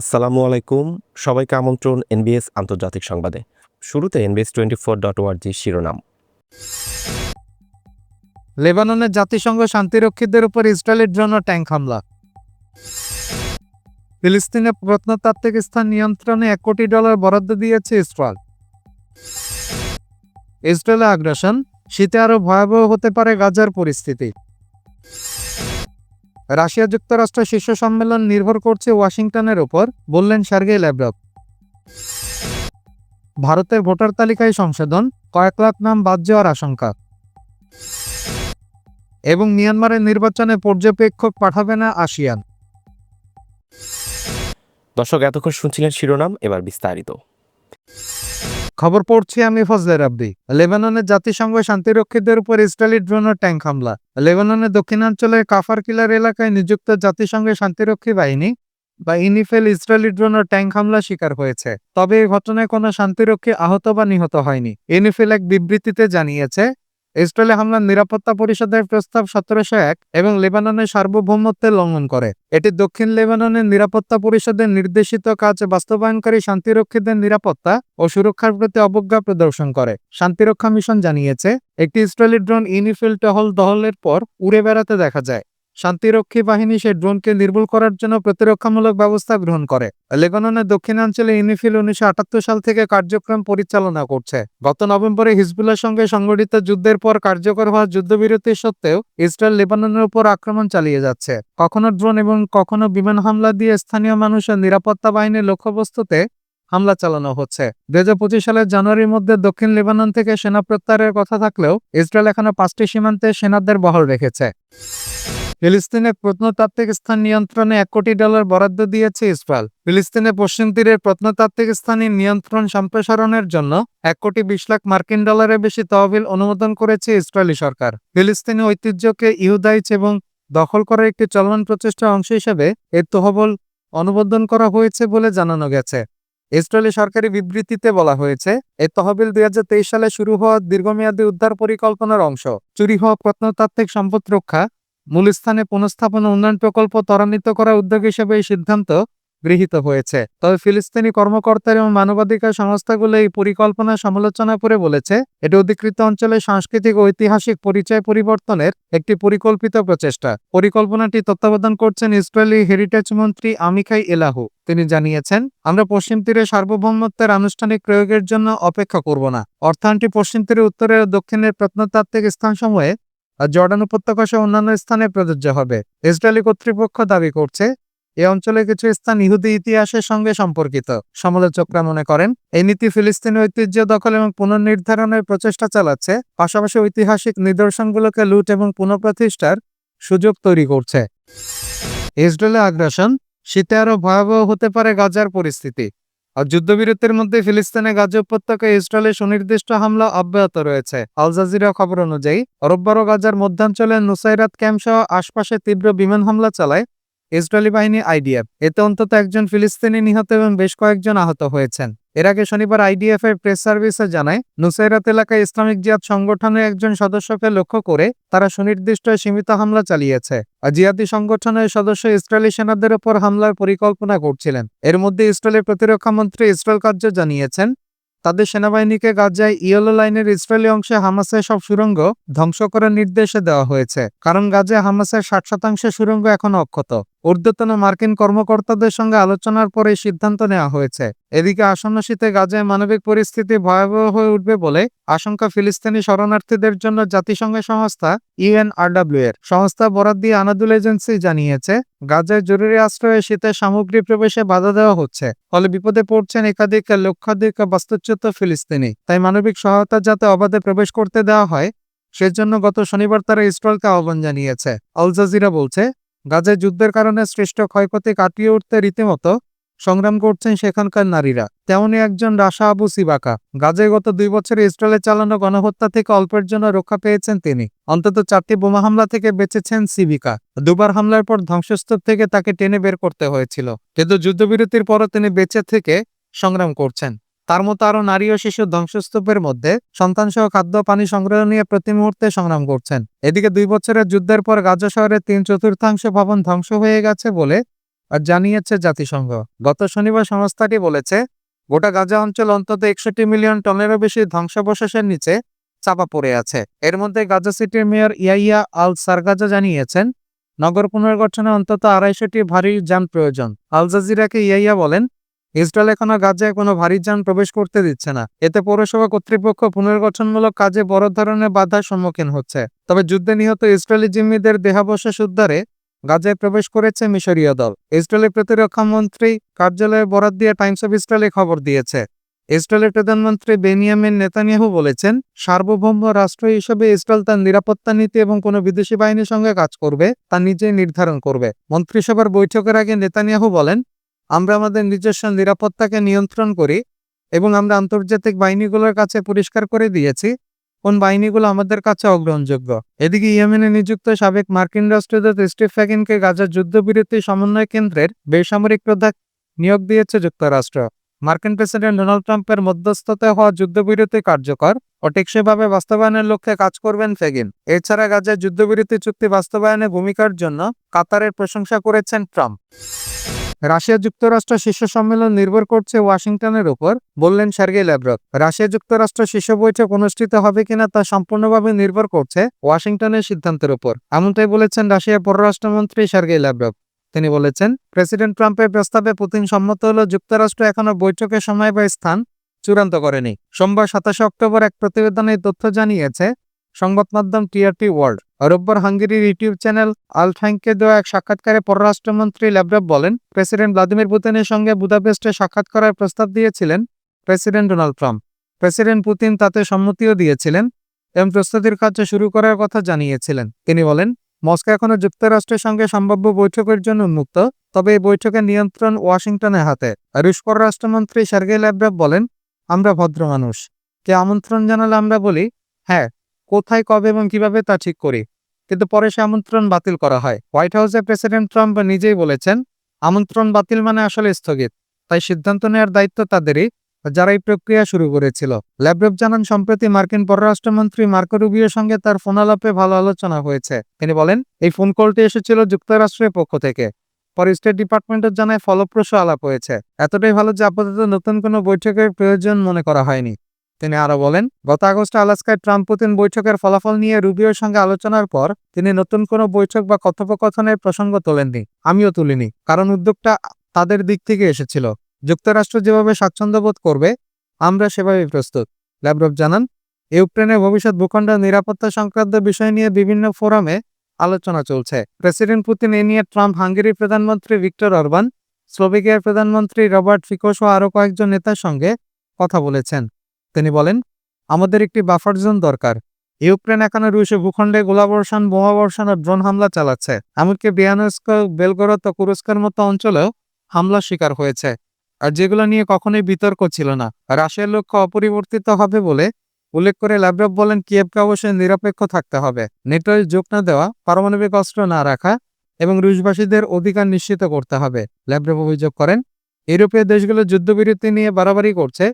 আসসালামু আলাইকুম। সবাইকে আমন্ত্রণ এনবিএস আন্তর্জাতিক সংবাদে। শুরুতে এনবিএস টোয়েন্টি ফোর ডট ওয়ার্জি শিরোনাম। লেবাননের জাতিসংঘ শান্তিরক্ষীদের উপর ইসরায়েলের জন্য ট্যাঙ্ক হামলা। ফিলিস্তিনে প্রত্নতাত্ত্বিক স্থান নিয়ন্ত্রণে এক কোটি ডলার বরাদ্দ দিয়েছে ইসরায়েল। ইসরায়েলের আগ্রাসন শীতে আরও ভয়াবহ হতে পারে গাজার পরিস্থিতি। রাশিয়া যুক্তরাষ্ট্র শীর্ষ সম্মেলন নির্ভর করছে ওয়াশিংটনের ওপর বললেন সার্গেই ল্যাভরভ ভারতের ভোটার তালিকায় সংশোধন, কয়েক লাখ নাম বাদ যাওয়ার আশঙ্কা। এবং মিয়ানমারের নির্বাচনে পর্যবেক্ষক পাঠাবে না আসিয়ান। দর্শক, এতক্ষণ শুনছিলেন শিরোনাম, এবার বিস্তারিত। খবর পড়ছি আমি ফজলে রাব্বি লেবাননের জাতিসংঘ শান্তিরক্ষীদের উপর ইসরায়েলি ড্রোন ট্যাঙ্ক হামলা। লেবাননের দক্ষিণাঞ্চলের কাফার কিলার এলাকায় নিযুক্ত জাতিসংঘের শান্তিরক্ষী বাহিনী বা ইনিফেল ইসরায়েলি ড্রোন ও ট্যাঙ্ক হামলা শিকার হয়েছে। তবে এই ঘটনায় কোনো শান্তিরক্ষী আহত বা নিহত হয়নি। ইনিফেল এক বিবৃতিতে জানিয়েছে ইসরায়েলে হামলার নিরাপত্তা পরিষদের প্রস্তাব সতেরোশো এক এবং লেবাননের সার্বভৌমত্বের লঙ্ঘন করে। এটি দক্ষিণ লেবাননের নিরাপত্তা পরিষদের নির্দেশিত কাজ বাস্তবায়নকারী শান্তিরক্ষীদের নিরাপত্তা ও সুরক্ষার প্রতি অবজ্ঞা প্রদর্শন করে। শান্তিরক্ষা মিশন জানিয়েছে, একটি ইসরায়েলি ড্রোন ইউনিফিল টহল দহলের পর উড়ে বেড়াতে দেখা যায়। শান্তিরক্ষী বাহিনী সেই ড্রোনকে নির্মূল করার জন্য প্রতিরক্ষামূলক ব্যবস্থা গ্রহণ করে। লেবাননের দক্ষিণাঞ্চলে ইউনিফিল উনিশশো আটাত্তর সাল থেকে কার্যক্রম পরিচালনা করছে। গত নভেম্বরে হিজবুল্লার সঙ্গে সংগঠিত যুদ্ধের পর কার্যকর হওয়া যুদ্ধবিরতি সত্ত্বেও ইসরায়েল লেবাননের উপর আক্রমণ চালিয়ে যাচ্ছে। কখনো ড্রোন এবং কখনো বিমান হামলা দিয়ে স্থানীয় মানুষের নিরাপত্তা বাহিনীর লক্ষ্যবস্তুতে হামলা চালানো হচ্ছে। দুই হাজার পঁচিশ সালের জানুয়ারির মধ্যে দক্ষিণ লেবানন থেকে সেনা প্রত্যাহারের কথা থাকলেও ইসরায়েল এখনও পাঁচটি সীমান্তে সেনাদের বহল রেখেছে। ফিলিস্তিনের প্রত্নতাত্ত্বিক স্থান নিয়ন্ত্রণে এক কোটি ডলার বরাদ্দ দিয়েছে ইসরায়েল। ফিলিস্তিনের পশ্চিম তীরের প্রত্নতাত্ত্বিক স্থানের নিয়ন্ত্রণ সম্প্রসারণের জন্য এক কোটি বিশ লাখ মার্কিন ডলারের বেশি তহবিল অনুমোদন করেছে ইসরায়েলি সরকার। ফিলিস্তিনি ঐতিহ্যকে ইহুদাইচ এবং দখল করার একটি চলমান প্রচেষ্টার অংশ হিসেবে এর তহবিল অনুমোদন করা হয়েছে বলে জানানো গেছে। ইসরায়েলি সরকারি বিবৃতিতে বলা হয়েছে এই তহবিল দুই হাজার তেইশ সালে শুরু হওয়া দীর্ঘমেয়াদী উদ্ধার পরিকল্পনার অংশ। চুরি হওয়া প্রত্নতাত্ত্বিক সম্পদ রক্ষা মূল স্থানে পুনঃস্থাপন উন্নয়ন প্রকল্প ত্বরান্বিত করার উদ্যোগ হিসেবে এই সিদ্ধান্ত গৃহীত হয়েছে। তবে ফিলিস্তিনি কর্মকর্তা এবং মানবাধিকার সংস্থাগুলো এই পরিকল্পনা সমালোচনা করে বলেছে, এটি অধিকৃত অঞ্চলের সাংস্কৃতিক ঐতিহাসিক পরিচয় পরিবর্তনের একটি পরিকল্পিত প্রচেষ্টা। পরিকল্পনাটি তত্ত্বাবধান করছেন ইসরায়েলি হেরিটেজ মন্ত্রী আমিখাই এলাহু। তিনি জানিয়েছেন, আমরা পশ্চিম তীরে সার্বভৌমত্বের আনুষ্ঠানিক প্রয়োগের জন্য অপেক্ষা করব না। অর্থায়নটি পশ্চিম তীরে উত্তরের দক্ষিণের প্রত্নতাত্ত্বিক স্থানসমূহে জর্ডান উপত্যকা সহ অন্যান্য স্থানে প্রযোজ্য হবে। ইসরায়েলি কর্তৃপক্ষ দাবি করছে, এ অঞ্চলে কিছু স্থান ইহুদি ইতিহাসের সঙ্গে সম্পর্কিত। সমালোচকরা মনে করেন, এই নীতি ফিলিস্তিনি ঐতিহ্য দখল এবং পুনর্নির্ধারণের প্রচেষ্টা চালাচ্ছে, পাশাপাশি ঐতিহাসিক নিদর্শনগুলোকে লুট এবং পুনঃপ্রতিষ্ঠার সুযোগ তৈরি করছে। ইসরায়েলের আগ্রাসন, শীতে আরও ভয়াবহ হতে পারে গাজার পরিস্থিতি। আর যুদ্ধবিরতির মধ্যে ফিলিস্তিনে গাজা উপত্যকায় ইসরায়েলের সুনির্দিষ্ট হামলা অব্যাহত রয়েছে। আল জাজিরা খবর অনুযায়ী রোববারও গাজার মধ্যাঞ্চলের নুসাইরাত ক্যাম্প সহ আশপাশে তীব্র বিমান হামলা চালায় ইসরায়েলি বাহিনী আইডিএফ। এতে অন্তত একজন ফিলিস্তিনি নিহত এবং বেশ কয়েকজন আহত হয়েছেন। এর আগে শনিবার আইডিএফ এর প্রেস সার্ভিসে জানায়, নুসাইরাত এলাকায় ইসলামিক জিহাদ সংগঠনের একজন সদস্যকে লক্ষ্য করে তারা সুনির্দিষ্ট সীমিত হামলা চালিয়েছে। আর জিহাদি সংগঠনের সদস্য ইসরায়েলি সেনাদের ওপর হামলার পরিকল্পনা করছিলেন। এর মধ্যে ইসরায়েলের প্রতিরক্ষা মন্ত্রী ইসরায়েল কার্য জানিয়েছেন, তাদের সেনাবাহিনীকে গাজায় ইয়েলো লাইনের ইসরায়েলি অংশে হামাসের সব সুড়ঙ্গ ধ্বংস করার নির্দেশে দেওয়া হয়েছে। কারণ গাজায় হামাসের ষাট শতাংশ সুড়ঙ্গ এখনও অক্ষত। ঊর্ধ্বতন মার্কিন কর্মকর্তাদের সঙ্গে আলোচনার পরে সিদ্ধান্ত নেওয়া হয়েছে। এদিকে আসন্ন শীতে গাজায় মানবিক পরিস্থিতি ভয়াবহ হয়ে উঠবে বলে আশঙ্কা ফিলিস্তিনি শরণার্থীদের জন্য জাতিসংঘ সংস্থা ইউএনআরডব্লিউ এর সংস্থা বরাদ দিয়ে আনাদুল এজেন্সি জানিয়েছে, গাজায় জরুরি আশ্রয়ে শীতের সামগ্রী প্রবেশে বাধা দেওয়া হচ্ছে, ফলে বিপদে পড়ছেন একাধিক লক্ষাধিক বাস্তুচ্যুত ফিলিস্তিনি। তাই মানবিক সহায়তা যাতে অবাধে প্রবেশ করতে দেওয়া হয়, সেজন্য গত শনিবার তারা ইসরায়েলকে আহ্বান জানিয়েছে। আল জাজিরা বলছে গাজায় যুদ্ধের কারণে সৃষ্ট ক্ষয়ক্ষতি কাটিয়ে উঠতে রীতিমতো সংগ্রাম করছেন সেখানকার নারীরা। তেমনই একজন রাশা আবু সিবাকা, গাজে গত দুই বছরে ইসরায়েলে চালানো গণহত্যা থেকে অল্পের জন্য রক্ষা পেয়েছেন তিনি। অন্তত চারটি বোমা হামলা থেকে বেঁচেছেন সিবিকা। দুবার হামলার পর ধ্বংসস্তূপ থেকে তাকে টেনে বের করতে হয়েছিল। কিন্তু যুদ্ধবিরতির পরও তিনি বেঁচে থেকে সংগ্রাম করছেন। তার মতো আরও নারী ও শিশু ধ্বংসস্তূপের মধ্যে সন্তানসহ খাদ্য পানি সংগ্রহ নিয়ে প্রতি মুহূর্তে সংগ্রাম করছেন। এদিকে দুই বছরের যুদ্ধের পর গাজা শহরের তিন চতুর্থাংশ ভবন ধ্বংস হয়ে গেছে বলে আর জানিয়েছে জাতিসংঘ। গত শনিবার সংস্থাটি বলেছে, গোটা গাজা অঞ্চল অন্তত একষট্টি মিলিয়ন টনেরও বেশি ধ্বংসাবশেষের নিচে চাপা পড়ে আছে। এর মধ্যে গাজা সিটির মেয়র ইয়াইয়া আল সারগাজা জানিয়েছেন, নগর পুনর্গঠনে অন্তত আড়াইশোটি ভারী যান প্রয়োজন। আল জাজিরাকে ইয়াইয়া বলেন ইসরায়েল এখনও গাজায় কোনো ভারী যান প্রবেশ করতে দিচ্ছে না। এতে পৌরসভা কর্তৃপক্ষ পুনর্গঠনমূলক কাজে বড় ধরনের বাধার সম্মুখীন হচ্ছে। তবে যুদ্ধে নিহত ইসরায়েলি জিম্মিদের দেহাবশেষ উদ্ধারে গাজায় প্রবেশ করেছে মিশরীয় দল। ইসরায়েলের প্রতিরক্ষা মন্ত্রী কার্যালয়ে বরাদ দিয়ে টাইমস অফ ইসরায়েলে খবর দিয়েছে। ইসরায়েলের প্রধানমন্ত্রী বেনিয়ামিন নেতানিয়াহু বলেছেন, সার্বভৌম রাষ্ট্র হিসেবে ইসরায়েল তার নিরাপত্তা নীতি এবং কোনো বিদেশি বাহিনীর সঙ্গে কাজ করবে, তা নিজেই নির্ধারণ করবে। মন্ত্রিসভার বৈঠকের আগে নেতানিয়াহু বলেন আমরা আমাদের নিজস্ব নিরাপত্তাকে নিয়ন্ত্রণ করি এবং আমরা আন্তর্জাতিক বাহিনীগুলোর কাছে পরিষ্কার করে দিয়েছি। কোন বাহিনীগুলো আমাদের কাছে অগ্রহণযোগ্য? এদিকে ইয়েমেনে নিযুক্ত সাবেক মার্কিন রাষ্ট্রদূত স্টিভ ফ্যাকিনকে গাজার যুদ্ধবিরতি সমন্বয় কেন্দ্রের বেসামরিক প্রধান নিয়োগ দিয়েছে যুক্তরাষ্ট্র। মার্কিন প্রেসিডেন্ট ডোনাল্ড ট্রাম্পের মধ্যস্থতায় হওয়া যুদ্ধবিরতি কার্যকর ও টেকসইভাবে বাস্তবায়নের লক্ষ্যে কাজ করবেন ফেগিন এছাড়া গাজায় যুদ্ধবিরতি চুক্তি বাস্তবায়নে ভূমিকার জন্য কাতারের প্রশংসা করেছেন ট্রাম্প। রাশিয়া যুক্তরাষ্ট্র শীর্ষ সম্মেলন নির্ভর করছে ওয়াশিংটনের উপর, বললেন সার্গেই ল্যাব্রভ রাশিয়া যুক্তরাষ্ট্র শীর্ষ বৈঠক অনুষ্ঠিত হবে কিনা তা সম্পূর্ণভাবে নির্ভর করছে ওয়াশিংটনের সিদ্ধান্তের উপর। এমনটাই বলেছেন রাশিয়ার পররাষ্ট্রমন্ত্রী সার্গেই ল্যাব্রভ তিনি বলেছেন, প্রেসিডেন্ট ট্রাম্পের প্রস্তাবে পুতিন সম্মত হল যুক্তরাষ্ট্র এখনও বৈঠকের সময় বা স্থান চূড়ান্ত করেনি। সোমবার সাতাশে অক্টোবর এক প্রতিবেদনে তথ্য জানিয়েছে সংবাদ মাধ্যম টিআরটি ওয়ার্ল্ড। রোববার হাঙ্গেরির ইউটিউব চ্যানেল আলফ্যাঙ্ককে দেওয়া এক সাক্ষাৎকারে পররাষ্ট্রমন্ত্রী ল্যাব্রভ বলেন, প্রেসিডেন্ট ভ্লাদিমির পুতিনের সঙ্গে বুদাপেস্টে সাক্ষাৎ করার প্রস্তাব দিয়েছিলেন president Donald Trump. President Putin তাতে সম্মতিও দিয়েছিলেন এবং প্রস্তুতির কাজ শুরু করার কথা জানিয়েছিলেন। তিনি বলেন, মস্কো এখনও যুক্তরাষ্ট্রের সঙ্গে সম্ভাব্য বৈঠকের জন্য উন্মুক্ত, তবে এই বৈঠকের নিয়ন্ত্রণ ওয়াশিংটনের হাতে। রুশ পররাষ্ট্রমন্ত্রী সার্গেই ল্যাব্রভ বলেন, আমরা ভদ্র মানুষ। কে আমন্ত্রণ জানালে আমরা বলি হ্যাঁ কোথায়, কবে এবং কীভাবে তা ঠিক করি। কিন্তু পরে সে আমন্ত্রণ বাতিল করা হয়। হোয়াইট হাউসে প্রেসিডেন্ট ট্রাম্প নিজেই বলেছেন, আমন্ত্রণ বাতিল মানে আসলে স্থগিত। তাই সিদ্ধান্ত নেওয়ার দায়িত্ব তাদেরই, যারা এই প্রক্রিয়া শুরু করেছিল। ল্যাব্রভ জানান, সম্প্রতি মার্কিন পররাষ্ট্রমন্ত্রী মার্কো রুবিওর সঙ্গে তার ফোনালাপে ভালো আলোচনা হয়েছে। তিনি বলেন, এই ফোন কলটি এসেছিল যুক্তরাষ্ট্রের পক্ষ থেকে। পরে স্টেট ডিপার্টমেন্টের জানায় ফলপ্রসূ আলাপ হয়েছে। এতটাই ভালো যে আপাতত নতুন কোনো বৈঠকের প্রয়োজন মনে করা হয়নি। তিনি আরও বলেন, গত আগস্টে আলাস্কায় ট্রাম্প পুতিন বৈঠকের ফলাফল নিয়ে রুবিওর সঙ্গে আলোচনার পর তিনি নতুন কোনো বৈঠক বা কথোপকথনের প্রসঙ্গ তোলেননি, আমিও তুলিনি, কারণ উদ্যোগটা তাদের দিক থেকে এসেছিল। যুক্তরাষ্ট্র যেভাবে স্বাচ্ছন্দ্য বোধ করবে, আমরা সেভাবেই প্রস্তুত। ল্যাব্রভ জানান, ইউক্রেনের ভবিষ্যৎ ভূখণ্ড নিরাপত্তা সংক্রান্ত বিষয় নিয়ে বিভিন্ন ফোরামে আলোচনা চলছে। প্রেসিডেন্ট পুতিন এ নিয়ে ট্রাম্প হাঙ্গেরির প্রধানমন্ত্রী ভিক্টর অরবান, স্লোভেকিয়ার প্রধানমন্ত্রী রবার্ট ফিকো সহ আরও কয়েকজন নেতার সঙ্গে কথা বলেছেন। তিনি বলেন, আমাদের একটি বাফার জোন দরকার। ইউক্রেন এখনও রুশে ভূখণ্ডে গোলাবর্ষণ, বোমাবর্ষণ ও ড্রোন হামলা চালাচ্ছে। এমনকি বিয়ানস্ক বেলগরত ও কুরস্কার মতো অঞ্চলেও হামলার শিকার হয়েছে। আর যেগুলো নিয়ে কখনোই বিতর্ক ছিল না। রাশিয়ার লক্ষ্য অপরিবর্তিত হবে বলে উল্লেখ করে ল্যাব্রভ বলেন, কিয়েভকে অবশ্যই নিরপেক্ষ থাকতে হবে। নেটোয় যোগ না দেওয়া, পারমাণবিক অস্ত্র না রাখা এবং রুশবাসীদের অধিকার নিশ্চিত করতে হবে। ল্যাব্রভ অভিযোগ করেন, ইউরোপীয় দেশগুলো যুদ্ধবিরতি নিয়ে বাড়াবাড়ি করছে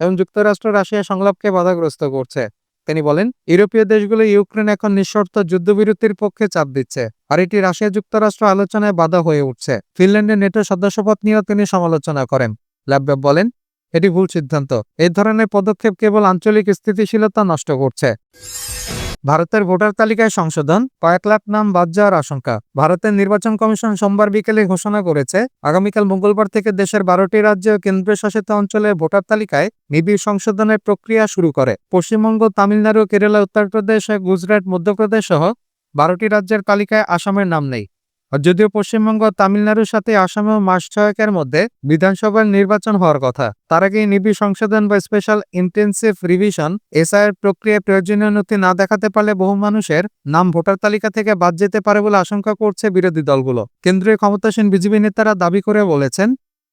এবং যুক্তরাষ্ট্র রাশিয়া সংলাপকে বাধাগ্রস্ত করছে। তিনি বলেন, ইউরোপীয় দেশগুলো ইউক্রেন এখন নিঃশর্ত যুদ্ধবিরতির পক্ষে চাপ দিচ্ছে, আর এটি রাশিয়া যুক্তরাষ্ট্র আলোচনায় বাধা হয়ে উঠছে। ফিনল্যান্ডের নেটো সদস্যপদ নিয়েও তিনি সমালোচনা করেন। ল্যাবব্যাব বলেন, এটি ভুল সিদ্ধান্ত। এই ধরনের পদক্ষেপ কেবল আঞ্চলিক স্থিতিশীলতা নষ্ট করছে। ভারতের ভোটার তালিকায় সংশোধন, কয়েক লাখ নাম বাদ যাওয়ার আশঙ্কা। ভারতের নির্বাচন কমিশন সোমবার বিকেলে ঘোষণা করেছে, আগামীকাল মঙ্গলবার থেকে দেশের বারোটি রাজ্য ও কেন্দ্রশাসিত অঞ্চলে ভোটার তালিকায় নিবিড় সংশোধনের প্রক্রিয়া শুরু করে। পশ্চিমবঙ্গ, তামিলনাড়ু, কেরালা, উত্তরপ্রদেশ, গুজরাট, মধ্যপ্রদেশ সহ বারোটি রাজ্যের তালিকায় আসামের নাম নেই। যদিও পশ্চিমবঙ্গ তামিলনাড়ুর সাথে আসামেও মাস ছয়েকের মধ্যে বিধানসভার নির্বাচন হওয়ার কথা, তার আগে নিবিড় সংশোধন বা স্পেশাল ইন্টেন্সিভ রিভিশন এসআইয়ের প্রক্রিয়ায় প্রয়োজনীয় নথি না দেখাতে পারলে বহু মানুষের নাম ভোটার তালিকা থেকে বাদ যেতে পারে বলে আশঙ্কা করছে বিরোধী দলগুলো। কেন্দ্রীয় ক্ষমতাসীন বিজেপি নেতারা দাবি করে বলেছেন,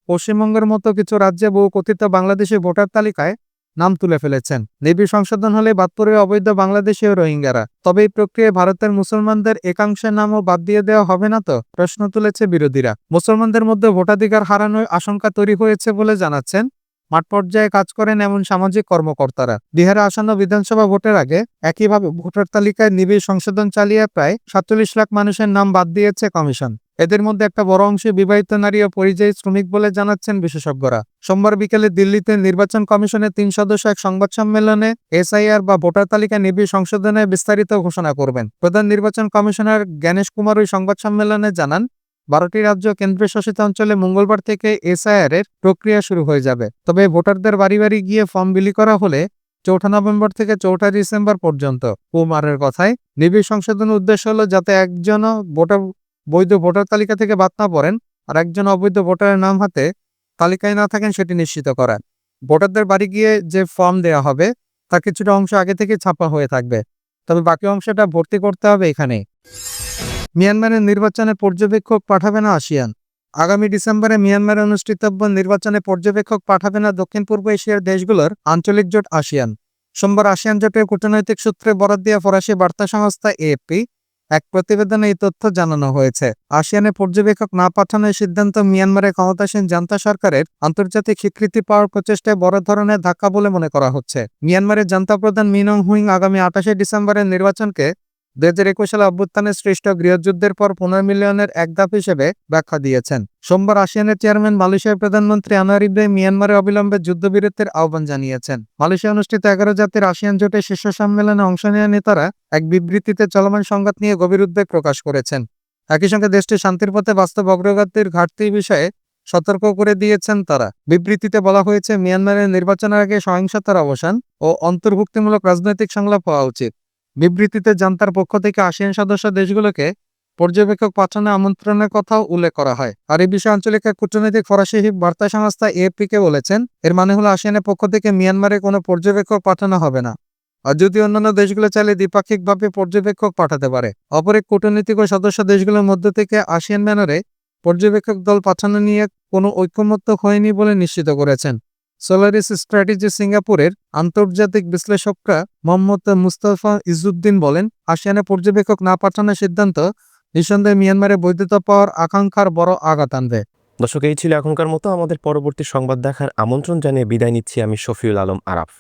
পশ্চিমবঙ্গের মতো কিছু রাজ্যে বহু কথিত বাংলাদেশি ভোটার তালিকায় নাম তুলে ফেলেছেন। নিবিড় সংশোধন হলে বাদ পড়বে অবৈধ বাংলাদেশীয় রোহিঙ্গারা। তবে এই প্রক্রিয়ায় ভারতের মুসলমানদের একাংশের নামও বাদ দিয়ে দেওয়া হবে না তো? প্রশ্ন তুলেছে বিরোধীরা। মুসলমানদের মধ্যে ভোটাধিকার হারানোর আশঙ্কা তৈরি হয়েছে বলে জানাচ্ছেন। মাঠ পর্যায়ে কাজ করেন এমন সামাজিক কর্মকর্তারা। বিহারে আসন্ন বিধানসভা ভোটের আগে একইভাবে ভোটার তালিকায় নিবিড় সংশোধন চালিয়ে প্রায় সাতচল্লিশ লাখ মানুষের নাম বাদ দিয়েছে কমিশন। এদের মধ্যে একটা বড় অংশ বিবাহিত নারী ও পরিযায়ী শ্রমিক বলে জানাচ্ছেন বিশেষজ্ঞরা। সোমবার বিকেলে দিল্লিতে নির্বাচন কমিশনের তিন সদস্য এক সংবাদ সম্মেলনে এসআইআর বা ভোটার তালিকা নিবিড় সংশোধনে বিস্তারিত ঘোষণা করবেন। প্রধান নির্বাচন কমিশনার জ্ঞানেশ কুমার ওই সংবাদ সম্মেলনে জানান, বারোটি রাজ্য কেন্দ্রীয় শাসিত অঞ্চলে মঙ্গলবার থেকে এসআইআর এর প্রক্রিয়া শুরু হয়ে যাবে। তবে ভোটারদের বাড়ি বাড়ি গিয়ে ফর্ম বিলি করা হলে চৌঠা নভেম্বর থেকে চৌঠা ডিসেম্বর পর্যন্ত। কুমারের কথায়, নিবিড় সংশোধনের উদ্দেশ্য হলো যাতে একজনও ভোটার বৈধ ভোটার তালিকা থেকে বাদ না পড়েন আর একজন অবৈধ ভোটারের নাম হাতে তালিকায় না থাকেন সেটি নিশ্চিত করেন। ভোটারদের বাড়ি গিয়ে যে ফর্ম দেওয়া হবে, তার কিছুটা অংশ আগে থেকে ছাপা হয়ে থাকবে। তবে বাকি অংশটা ভর্তি করতে হবে এখানে মিয়ানমারের নির্বাচনে পর্যবেক্ষক পাঠাবে না আসিয়ান। আগামী ডিসেম্বরে মিয়ানমারে অনুষ্ঠিতব্য নির্বাচনে পর্যবেক্ষক পাঠাবে না দক্ষিণ পূর্ব এশিয়ার দেশগুলোর আঞ্চলিক জোট আসিয়ান। সোমবার আসিয়ান জোটের কূটনৈতিক সূত্রে বরাদ দিয়ে ফরাসি বার্তা সংস্থা এএফপি এক প্রতিবেদনে এই তথ্য জানানো হয়েছে। আসিয়ানে পর্যবেক্ষক না পাঠানোর সিদ্ধান্ত মিয়ানমারের ক্ষমতাসীন জান্তা সরকারের আন্তর্জাতিক স্বীকৃতি পাওয়ার প্রচেষ্টায় বড় ধরনের ধাক্কা বলে মনে করা হচ্ছে। মিয়ানমারের জান্তা প্রধান মিনং হুইং আগামী আঠাশে ডিসেম্বরের নির্বাচনকে দুই হাজার একুশ সালে অভ্যুত্থানের সৃষ্ট গৃহযুদ্ধের পর পুনর্মিলনের এক ধাপ হিসেবে ব্যাখ্যা দিয়েছেন। সোমবার আসিয়ানের চেয়ারম্যান মালয়েশিয়ার প্রধানমন্ত্রী আনোয়ার ইব্রাহিম মিয়ানমারে অবিলম্বে যুদ্ধবিরতির আহ্বান জানিয়েছেন। মালয়েশিয়া অনুষ্ঠিত এগারো জাতির আসিয়ান জোটের শীর্ষ সম্মেলনে অংশ নেওয়া নেতারা এক বিবৃতিতে চলমান সংঘাত নিয়ে গভীর উদ্বেগ প্রকাশ করেছেন। একই সঙ্গে দেশটি শান্তির পথে বাস্তব অগ্রগতির ঘাটতি বিষয়ে সতর্ক করে দিয়েছেন তারা। বিবৃতিতে বলা হয়েছে, মিয়ানমারের নির্বাচনের আগে সহিংসতার অবসান ও অন্তর্ভুক্তিমূলক রাজনৈতিক সংলাপ হওয়া উচিত। বিবৃতিতে জান্তার পক্ষ থেকে আসিয়ান সদস্য দেশগুলোকে পর্যবেক্ষক পাঠানো আমন্ত্রণের কথাও উল্লেখ করা হয়। আর এই বিষয়ে আঞ্চলিক এক কূটনৈতিক ফরাসি বার্তা সংস্থা এএফপি কে বলেছেন, এর মানে হলো আসিয়ানের পক্ষ থেকে মিয়ানমারে কোনো পর্যবেক্ষক পাঠানো হবে না। আর যদি অন্যান্য দেশগুলো চাইলে দ্বিপাক্ষিকভাবে পর্যবেক্ষক পাঠাতে পারে। অপর এক কূটনৈতিক ও সদস্য দেশগুলোর মধ্য থেকে আসিয়ান ব্যানারে পর্যবেক্ষক দল পাঠানো নিয়ে কোনো ঐক্যমত্য হয়নি বলে নিশ্চিত করেছেন। সোলারিস স্ট্র্যাটেজি সিঙ্গাপুরের আন্তর্জাতিক বিশ্লেষকরা মোহাম্মদ মুস্তাফা ইজুদ্দিন বলেন, আসিয়ানে পর্যবেক্ষক না পাঠানোর সিদ্ধান্ত নিঃসন্দেহে মিয়ানমারে বৈধতা পাওয়ার আকাঙ্ক্ষার বড় আঘাত আনবে। দর্শক, এই ছিল এখনকার মতো। আমাদের পরবর্তী সংবাদ দেখার আমন্ত্রণ জানিয়ে বিদায় নিচ্ছি আমি শফিউল আলম আরাফ।